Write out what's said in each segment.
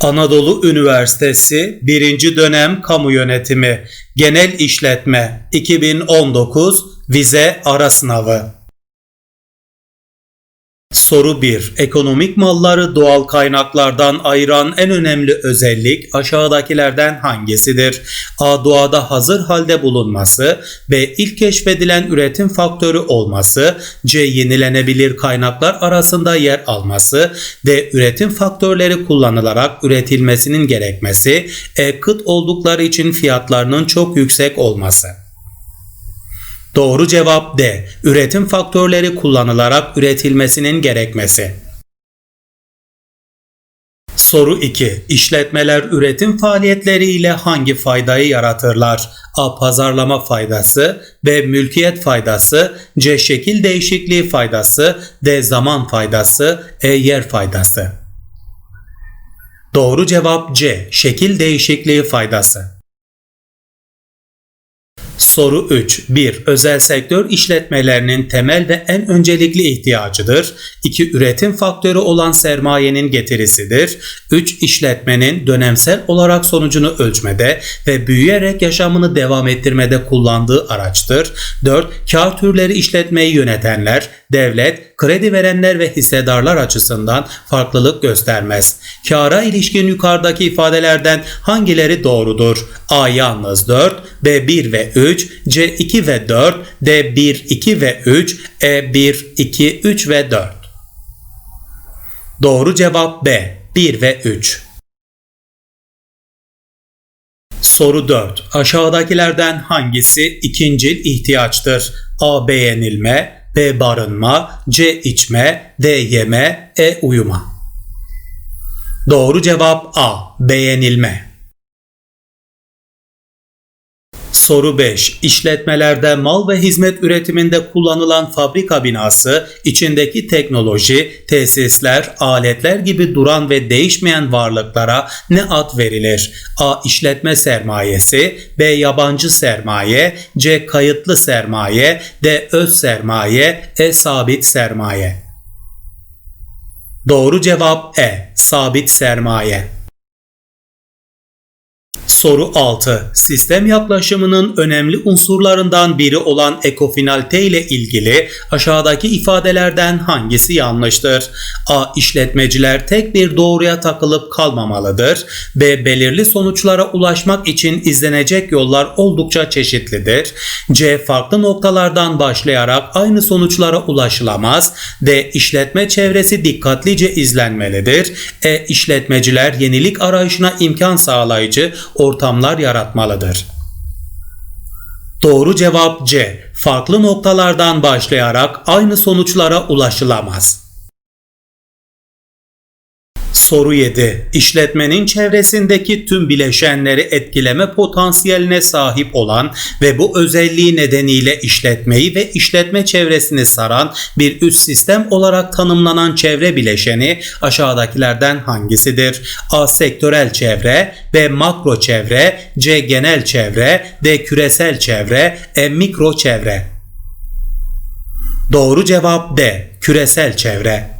Anadolu Üniversitesi 1. dönem Kamu Yönetimi Genel İşletme 2019 Vize Ara Sınavı Soru 1. Ekonomik malları doğal kaynaklardan ayıran en önemli özellik aşağıdakilerden hangisidir? A. Doğada hazır halde bulunması B. İlk keşfedilen üretim faktörü olması C. Yenilenebilir kaynaklar arasında yer alması D. Üretim faktörleri kullanılarak üretilmesinin gerekmesi E. Kıt oldukları için fiyatlarının çok yüksek olması Doğru cevap D. Üretim faktörleri kullanılarak üretilmesinin gerekmesi. Soru 2. İşletmeler üretim faaliyetleri ile hangi faydayı yaratırlar? A. Pazarlama faydası B. Mülkiyet faydası C. Şekil değişikliği faydası D. Zaman faydası E. Yer faydası Doğru cevap C. Şekil değişikliği faydası. Soru 3. 1. Özel sektör işletmelerinin temel ve en öncelikli ihtiyacıdır. 2. Üretim faktörü olan sermayenin getirisidir. 3. İşletmenin dönemsel olarak sonucunu ölçmede ve büyüyerek yaşamını devam ettirmede kullandığı araçtır. 4. Kar türleri işletmeyi yönetenler, devlet, kredi verenler ve hissedarlar açısından farklılık göstermez. Kara ilişkin yukarıdaki ifadelerden hangileri doğrudur? A yalnız 4, B 1 ve 3, C 2 ve 4, D 1, 2 ve 3, E 1, 2, 3 ve 4. Doğru cevap B 1 ve 3. Soru 4. Aşağıdakilerden hangisi ikincil ihtiyaçtır? A. Beğenilme B. Barınma C. içme D. Yeme E. Uyuma Doğru cevap A. Beğenilme Soru 5. İşletmelerde mal ve hizmet üretiminde kullanılan fabrika binası, içindeki teknoloji, tesisler, aletler gibi duran ve değişmeyen varlıklara ne ad verilir? A. İşletme sermayesi B. Yabancı sermaye C. Kayıtlı sermaye D. Öz sermaye E. Sabit sermaye Doğru cevap E. Sabit sermaye. Soru 6. Sistem yaklaşımının önemli unsurlarından biri olan ekofinalite ile ilgili aşağıdaki ifadelerden hangisi yanlıştır? A. İşletmeciler tek bir doğruya takılıp kalmamalıdır. B. Belirli sonuçlara ulaşmak için izlenecek yollar oldukça çeşitlidir. C. Farklı noktalardan başlayarak aynı sonuçlara ulaşılamaz. D. İşletme çevresi dikkatlice izlenmelidir. E. İşletmeciler yenilik arayışına imkan sağlayıcı ortamlar yaratmalıdır. Doğru cevap C. Farklı noktalardan başlayarak aynı sonuçlara ulaşılamaz. Soru 7. İşletmenin çevresindeki tüm bileşenleri etkileme potansiyeline sahip olan ve bu özelliği nedeniyle işletmeyi ve işletme çevresini saran bir üst sistem olarak tanımlanan çevre bileşeni aşağıdakilerden hangisidir? A. Sektörel çevre B. Makro çevre C. Genel çevre D. Küresel çevre E. Mikro çevre Doğru cevap D. Küresel çevre.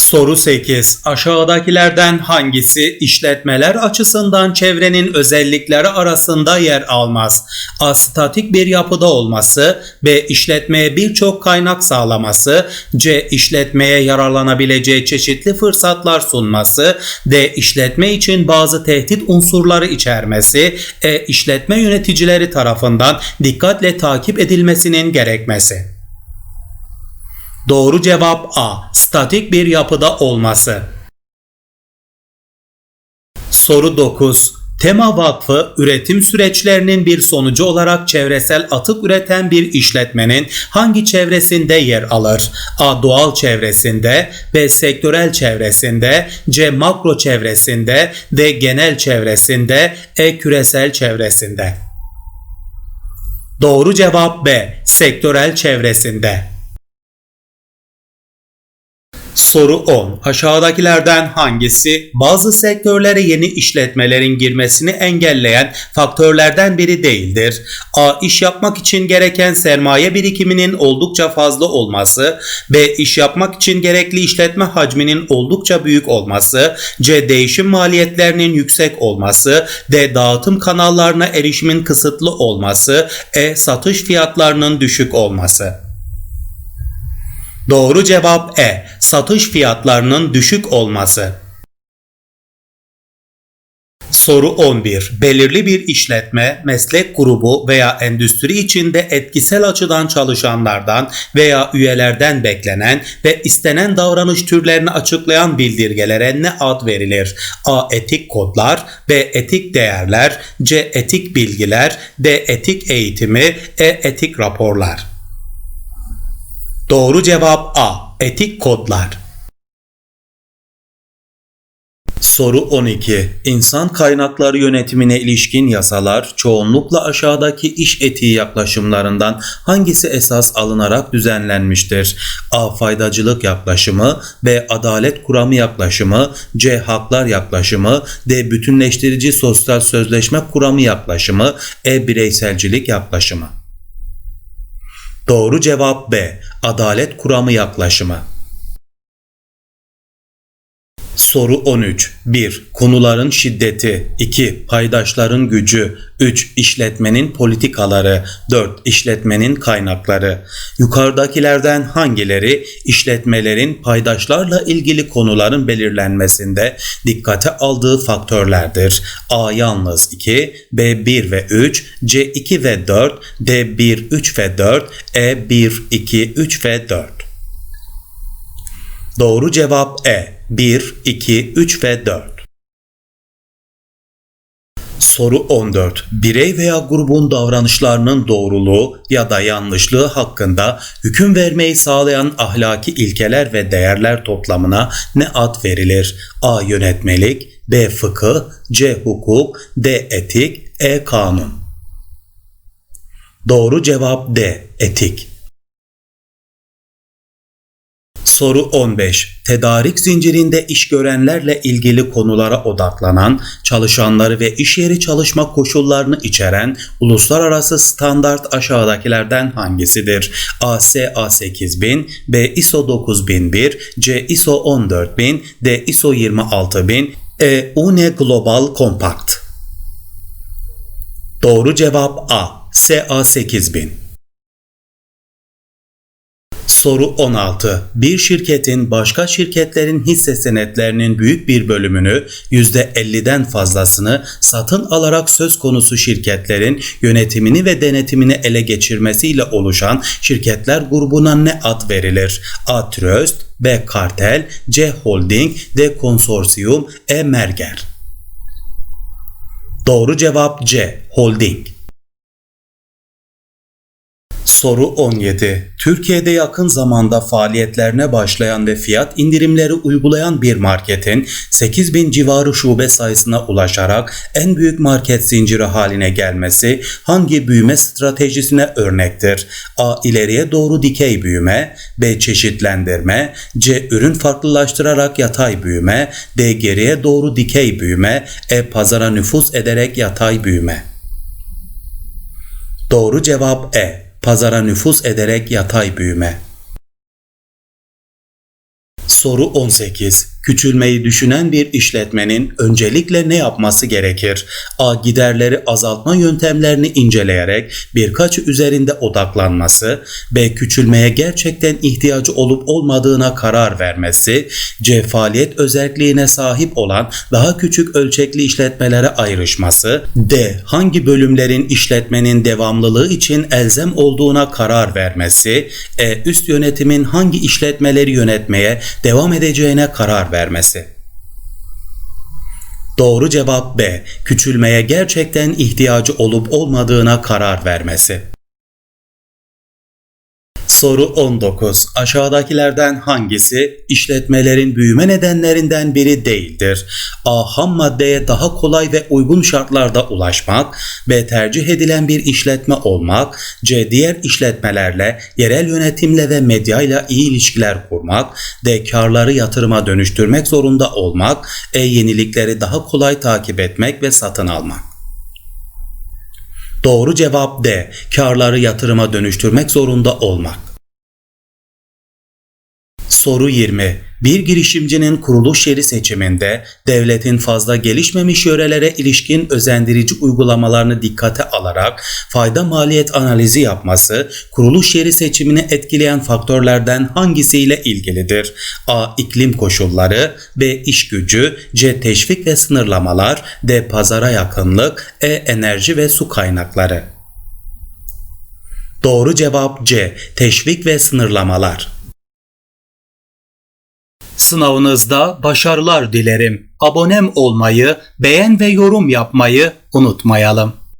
Soru 8. Aşağıdakilerden hangisi işletmeler açısından çevrenin özellikleri arasında yer almaz? A. Statik bir yapıda olması B. işletmeye birçok kaynak sağlaması C. işletmeye yararlanabileceği çeşitli fırsatlar sunması D. işletme için bazı tehdit unsurları içermesi E. işletme yöneticileri tarafından dikkatle takip edilmesinin gerekmesi. Doğru cevap A. Statik bir yapıda olması. Soru 9. Tema Vakfı üretim süreçlerinin bir sonucu olarak çevresel atık üreten bir işletmenin hangi çevresinde yer alır? A. Doğal çevresinde B. Sektörel çevresinde C. Makro çevresinde D. Genel çevresinde E. Küresel çevresinde Doğru cevap B. Sektörel çevresinde. Soru 10. Aşağıdakilerden hangisi bazı sektörlere yeni işletmelerin girmesini engelleyen faktörlerden biri değildir? A. İş yapmak için gereken sermaye birikiminin oldukça fazla olması. B. İş yapmak için gerekli işletme hacminin oldukça büyük olması. C. Değişim maliyetlerinin yüksek olması. D. Dağıtım kanallarına erişimin kısıtlı olması. E. Satış fiyatlarının düşük olması. Doğru cevap E. Satış fiyatlarının düşük olması. Soru 11. Belirli bir işletme, meslek grubu veya endüstri içinde etkisel açıdan çalışanlardan veya üyelerden beklenen ve istenen davranış türlerini açıklayan bildirgelere ne ad verilir? A. Etik kodlar B. Etik değerler C. Etik bilgiler D. Etik eğitimi E. Etik raporlar Doğru cevap A. Etik kodlar. Soru 12. İnsan kaynakları yönetimine ilişkin yasalar çoğunlukla aşağıdaki iş etiği yaklaşımlarından hangisi esas alınarak düzenlenmiştir? A. Faydacılık yaklaşımı B. Adalet kuramı yaklaşımı C. Haklar yaklaşımı D. Bütünleştirici sosyal sözleşme kuramı yaklaşımı E. Bireyselcilik yaklaşımı Doğru cevap B. Adalet kuramı yaklaşımı. Soru 13. 1. Konuların şiddeti 2. Paydaşların gücü 3. İşletmenin politikaları 4. İşletmenin kaynakları Yukarıdakilerden hangileri işletmelerin paydaşlarla ilgili konuların belirlenmesinde dikkate aldığı faktörlerdir? A. Yalnız 2 B. 1 ve 3 C. 2 ve 4 D. 1, 3 ve 4 E. 1, 2, 3 ve 4 Doğru cevap E. 1, 2, 3 ve 4. Soru 14. Birey veya grubun davranışlarının doğruluğu ya da yanlışlığı hakkında hüküm vermeyi sağlayan ahlaki ilkeler ve değerler toplamına ne ad verilir? A. Yönetmelik B. Fıkıh C. Hukuk D. Etik E. Kanun Doğru cevap D. Etik Soru 15. Tedarik zincirinde iş görenlerle ilgili konulara odaklanan, çalışanları ve iş yeri çalışma koşullarını içeren uluslararası standart aşağıdakilerden hangisidir? A. SA 8000, B. ISO 9001, C. ISO 14000, D. ISO 26000, E. UNE Global Compact. Doğru cevap A. SA 8000. Soru 16. Bir şirketin başka şirketlerin hisse senetlerinin büyük bir bölümünü %50'den fazlasını satın alarak söz konusu şirketlerin yönetimini ve denetimini ele geçirmesiyle oluşan şirketler grubuna ne ad verilir? A. Trust B. Kartel C. Holding D. Konsorsiyum E. Merger Doğru cevap C. Holding Soru 17. Türkiye'de yakın zamanda faaliyetlerine başlayan ve fiyat indirimleri uygulayan bir marketin 8000 civarı şube sayısına ulaşarak en büyük market zinciri haline gelmesi hangi büyüme stratejisine örnektir? A. İleriye doğru dikey büyüme, B. Çeşitlendirme, C. Ürün farklılaştırarak yatay büyüme, D. Geriye doğru dikey büyüme, E. Pazara nüfus ederek yatay büyüme. Doğru cevap E pazara nüfus ederek yatay büyüme. Soru 18. Küçülmeyi düşünen bir işletmenin öncelikle ne yapması gerekir? A. Giderleri azaltma yöntemlerini inceleyerek birkaç üzerinde odaklanması. B. Küçülmeye gerçekten ihtiyacı olup olmadığına karar vermesi. C. Faaliyet özelliğine sahip olan daha küçük ölçekli işletmelere ayrışması. D. Hangi bölümlerin işletmenin devamlılığı için elzem olduğuna karar vermesi. E. Üst yönetimin hangi işletmeleri yönetmeye devam edeceğine karar vermesi. Doğru cevap B. Küçülmeye gerçekten ihtiyacı olup olmadığına karar vermesi. Soru 19. Aşağıdakilerden hangisi işletmelerin büyüme nedenlerinden biri değildir? A. Ham maddeye daha kolay ve uygun şartlarda ulaşmak. B. Tercih edilen bir işletme olmak. C. Diğer işletmelerle, yerel yönetimle ve medyayla iyi ilişkiler kurmak. D. Karları yatırıma dönüştürmek zorunda olmak. E. Yenilikleri daha kolay takip etmek ve satın almak. Doğru cevap D. Karları yatırıma dönüştürmek zorunda olmak. Soru 20. Bir girişimcinin kuruluş yeri seçiminde devletin fazla gelişmemiş yörelere ilişkin özendirici uygulamalarını dikkate alarak fayda maliyet analizi yapması kuruluş yeri seçimini etkileyen faktörlerden hangisiyle ilgilidir? A. İklim koşulları B. iş gücü C. Teşvik ve sınırlamalar D. Pazara yakınlık E. Enerji ve su kaynakları Doğru cevap C. Teşvik ve sınırlamalar. Sınavınızda başarılar dilerim. Abonem olmayı, beğen ve yorum yapmayı unutmayalım.